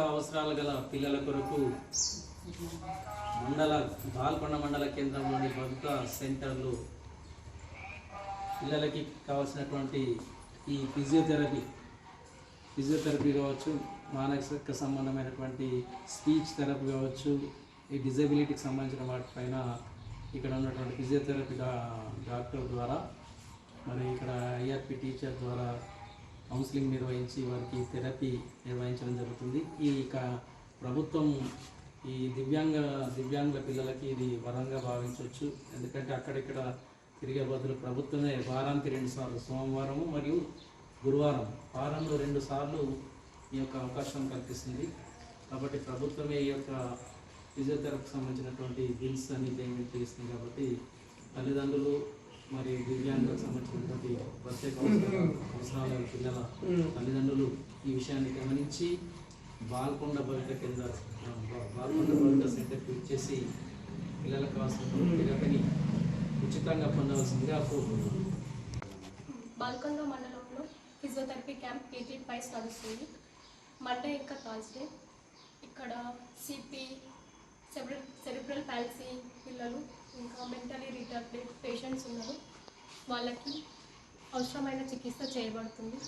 అవసరాలు గల పిల్లల కొరకు మండల బాల్కొండ మండల కేంద్రంలోని భద్రతా సెంటర్లు పిల్లలకి కావాల్సినటువంటి ఈ ఫిజియోథెరపీ ఫిజియోథెరపీ కావచ్చు మానసిక సంబంధమైనటువంటి స్పీచ్ థెరపీ కావచ్చు ఈ డిజబిలిటీకి సంబంధించిన వాటిపైన ఇక్కడ ఉన్నటువంటి ఫిజియోథెరపీ డాక్టర్ ద్వారా మరి ఇక్కడ ఐఆర్పి టీచర్ ద్వారా కౌన్సిలింగ్ నిర్వహించి వారికి థెరపీ నిర్వహించడం జరుగుతుంది. ఈ ప్రభుత్వం ఈ దివ్యాంగ దివ్యాంగుల పిల్లలకి ఇది వరంగా భావించవచ్చు. ఎందుకంటే అక్కడిక్కడ తిరిగే బదులు ప్రభుత్వమే వారానికి రెండు సార్లు సోమవారము మరియు గురువారం వారంలో రెండు సార్లు ఈ యొక్క అవకాశం కల్పిస్తుంది. కాబట్టి ప్రభుత్వమే ఈ యొక్క ఫిజియోథెరపీకి సంబంధించినటువంటి బిల్స్ అని పేమెంట్ చేస్తుంది కాబట్టి తల్లిదండ్రులు మరి దివ్యాంగులకు సంబంధించినటువంటి ప్రత్యేక అవసరాల పిల్లల తల్లిదండ్రులు ఈ విషయాన్ని గమనించి బాల్కొండ భవిత కింద బాల్కొండ భవిత సెంటర్కి వచ్చేసి పిల్లలకు కావాల్సిన పిల్లకని ఉచితంగా పొందవలసిందిగా కోరుకుంటున్నాను. బాల్కొండ మండలంలో ఫిజియోథెరపీ క్యాంప్ కేజీ ఫైవ్ నడుస్తుంది. మండే ఇంకా థర్స్డే. ఇక్కడ సిపి సెబ్రల్ సెరిబ్రల్ పాలసీ పిల్లలు ఇంకా మెంటలీ రిటార్డెడ్ పేషెంట్స్ ఉన్నారు. వాళ్ళకి అవసరమైన చికిత్స చేయబడుతుంది.